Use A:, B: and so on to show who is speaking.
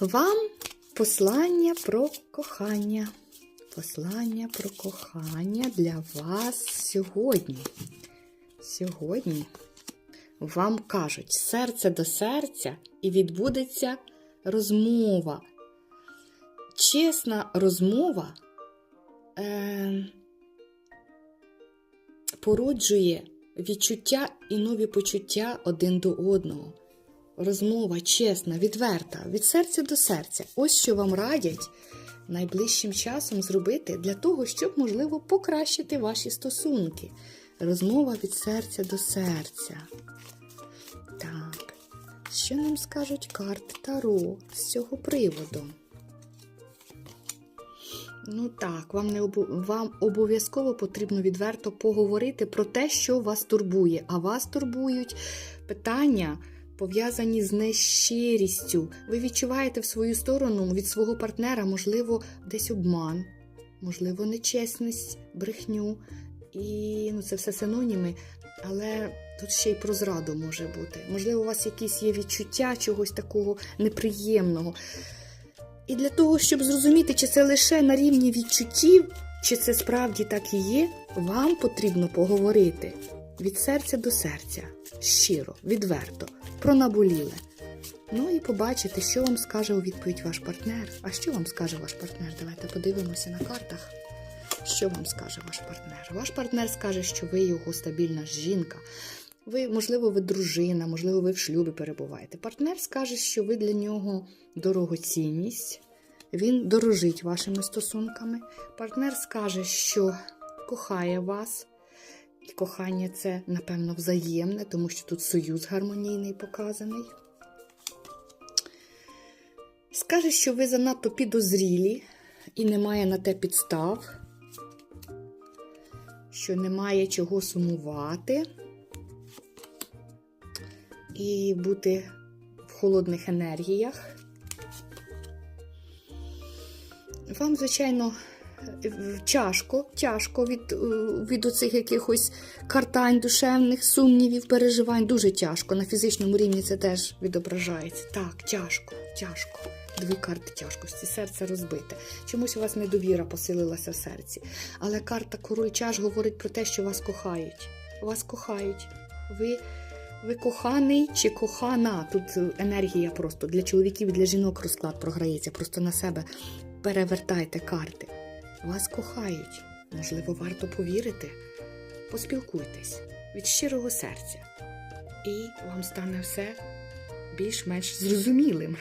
A: Вам послання про кохання. Послання про кохання для вас сьогодні. Сьогодні вам кажуть серце до серця і відбудеться розмова. Чесна розмова е, породжує відчуття і нові почуття один до одного. Розмова чесна, відверта, від серця до серця. Ось що вам радять найближчим часом зробити для того, щоб, можливо, покращити ваші стосунки. Розмова від серця до серця. Так, що нам скажуть карти Таро з цього приводу? Ну так, вам не обу... вам обов'язково потрібно відверто поговорити про те, що вас турбує. А вас турбують питання, пов'язані з нещирістю. Ви відчуваєте в свою сторону від свого партнера, можливо, десь обман, можливо, нечесність, брехню. І ну, це все синоніми, але тут ще й про зраду може бути. Можливо, у вас якісь є відчуття чогось такого неприємного. І для того, щоб зрозуміти, чи це лише на рівні відчуттів, чи це справді так і є, вам потрібно поговорити від серця до серця, щиро, відверто, про наболіле. Ну і побачити, що вам скаже у відповідь ваш партнер. А що вам скаже ваш партнер? Давайте подивимося на картах. Що вам скаже ваш партнер? Ваш партнер скаже, що ви його стабільна жінка. Ви, можливо, ви дружина, можливо, ви в шлюбі перебуваєте. Партнер скаже, що ви для нього дорогоцінність, він дорожить вашими стосунками. Партнер скаже, що кохає вас, і кохання це, напевно, взаємне, тому що тут союз гармонійний показаний. Скаже, що ви занадто підозрілі і немає на те підстав, що немає чого сумувати і бути в холодних енергіях. Вам, звичайно, тяжко, тяжко від, е, від оцих якихось картань, душевних сумнівів, переживань. Дуже тяжко. На фізичному рівні це теж відображається. Так, тяжко, тяжко. Дві карти тяжкості, серце розбите. Чомусь у вас недовіра посилилася в серці. Але карта король чаш говорить про те, що вас кохають. Вас кохають. Ви ви коханий чи кохана? Тут енергія просто для чоловіків і для жінок розклад програється. Просто на себе перевертайте карти. Вас кохають. Можливо, варто повірити. Поспілкуйтесь від щирого серця, і вам стане все більш-менш зрозумілим.